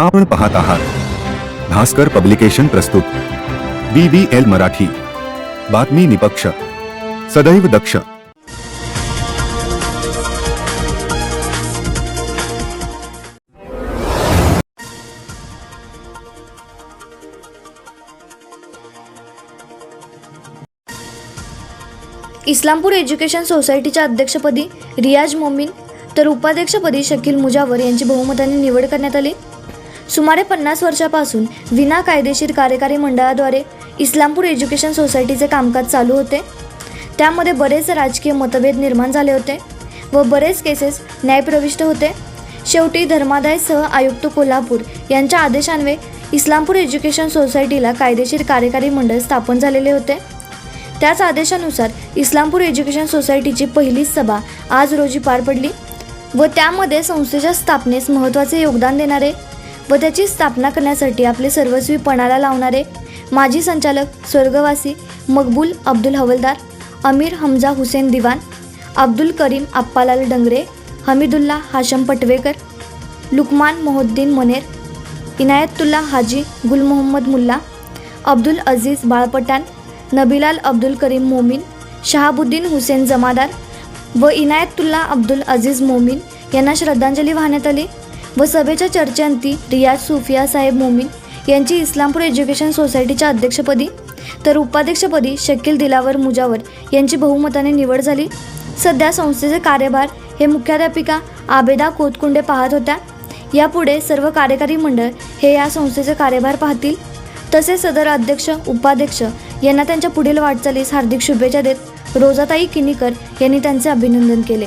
आपण पाहत आहात. भास्कर पब्लिकेशन प्रस्तुत. B B L Marathi. बातमी निपक्ष. सदैव दक्ष. इस्लामपूर एज्युकेशन सोसायटीच्या अध्यक्षपदी रियाज मोमीन तर उपाध्यक्षपदी शकील मुजावर यांची बहुमताने निवड करण्यात आली. सुमारे पन्नास वर्षापासून विना कायदेशीर कार्यकारी मंडळाद्वारे इस्लामपूर एज्युकेशन सोसायटीचे कामकाज चालू होते. त्यामध्ये बरेच राजकीय मतभेद निर्माण झाले होते व बरेच केसेस न्यायप्रविष्ट होते. शेवटी धर्मादाय सह आयुक्त कोल्हापूर यांच्या आदेशान्वये इस्लामपूर एज्युकेशन सोसायटीला कायदेशीर कार्यकारी मंडळ स्थापन झालेले होते. त्याच आदेशानुसार इस्लामपूर एज्युकेशन सोसायटीची पहिलीच सभा आज रोजी पार पडली व त्यामध्ये संस्थेच्या स्थापनेस महत्त्वाचे योगदान देणारे व त्याची स्थापना करण्यासाठी आपले सर्वस्वी पणाला लावणारे माजी संचालक स्वर्गवासी मकबूल अब्दुल हवलदार अमीर हमजा हुसेन दिवान अब्दुल करीम आप्पालाल डंगरे हमीदुल्ला हाशम पटवेकर लुकमान मोहुद्दीन मनेर इनायतुल्ला हाजी गुल मोहम्मद मुल्ला अब्दुल अजीज बाळपटान नबिलाल अब्दुल करीम मोमीन शहाबुद्दीन हुसेन जमादार व इनायतुल्ला अब्दुल अजीज मोमीन यांना श्रद्धांजली वाहण्यात आली. व सभेच्या चर्चेअंती रियाज सुफिया साहेब मोमीन यांची इस्लामपूर एज्युकेशन सोसायटीच्या अध्यक्षपदी तर उपाध्यक्षपदी शकील दिलावर मुजावर यांची बहुमताने निवड झाली. सध्या संस्थेचे कार्यभार हे मुख्याध्यापिका आबेदा कोतकुंडे पाहत होत्या. यापुढे सर्व कार्यकारी मंडळ हे या संस्थेचे कार्यभार पाहतील. तसेच सदर अध्यक्ष उपाध्यक्ष यांना त्यांच्या पुढील वाटचालीस हार्दिक शुभेच्छा देत रोजाताई किनीकर यांनी त्यांचे अभिनंदन केले.